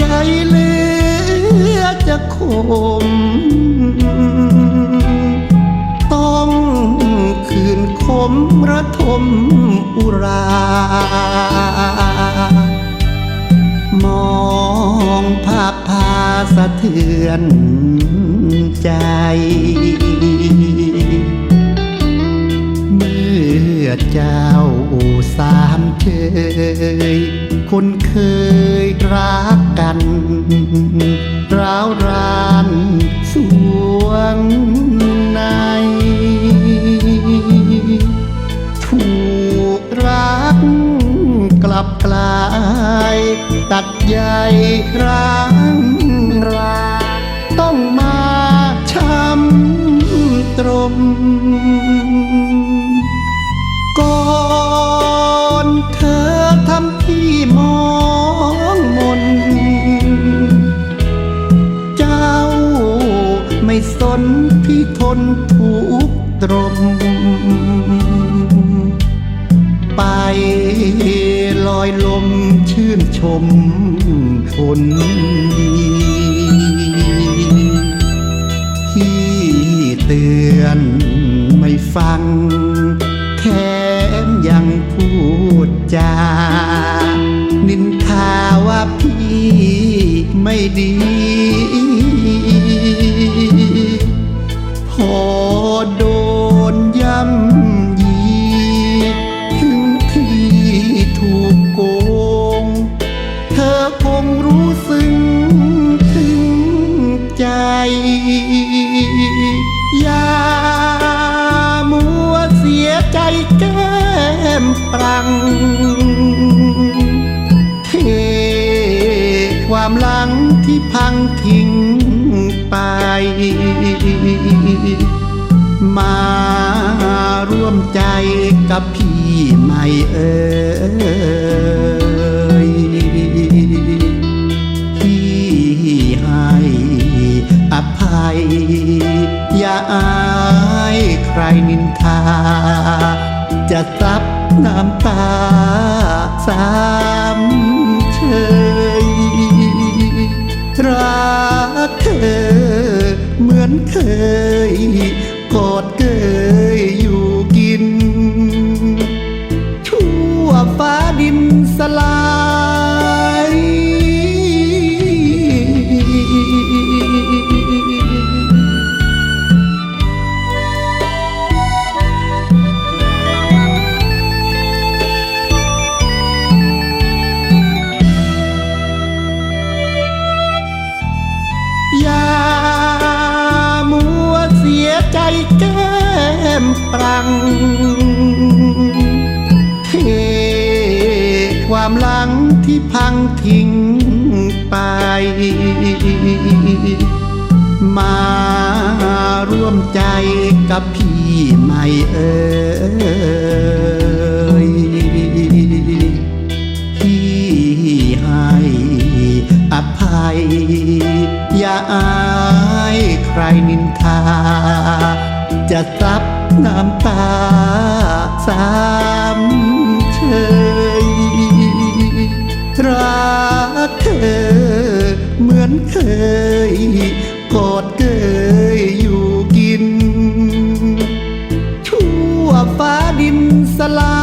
จเหลือจะคม ต้องคืนคมระทมอุรา มองภาพพาสะเทือนใจเมื่อเจ้าสามเชยคนเคยรัก กันร้าวรานสวงในถูกรักกลับกลาย ตัดใยร้างราต้องมาช้ำตรม ไม่สนพี่ทนทุกตรม ไปลอยลมชื่นชมคนดีที่เตือนไม่ฟัง แถมยังพูดจา นินทาว่าพี่ไม่ดี ปรังเทความหลังที่พังทิ้งไป มาร่วมใจกับพี่ไม่เอ่ยพี่ให้อภัย อย่าอายใครนินทาจะซับ น้ำตาสามเชยรักเธอเหมือนเคยกอดเกยอยู่กิน ทั่วฟ้าดินสลาย มปรังเทความหลังที่พังทิ้งไป มาร่วมใจกับพี่ไม่เอ่ยพี่ให้อภัย อย่าอายใครนินทา จะซับ น้ำตาสามเชยรักเธอเหมือนเคยกอดเกยอยู่กิน ทั่วฟ้าดินสลาย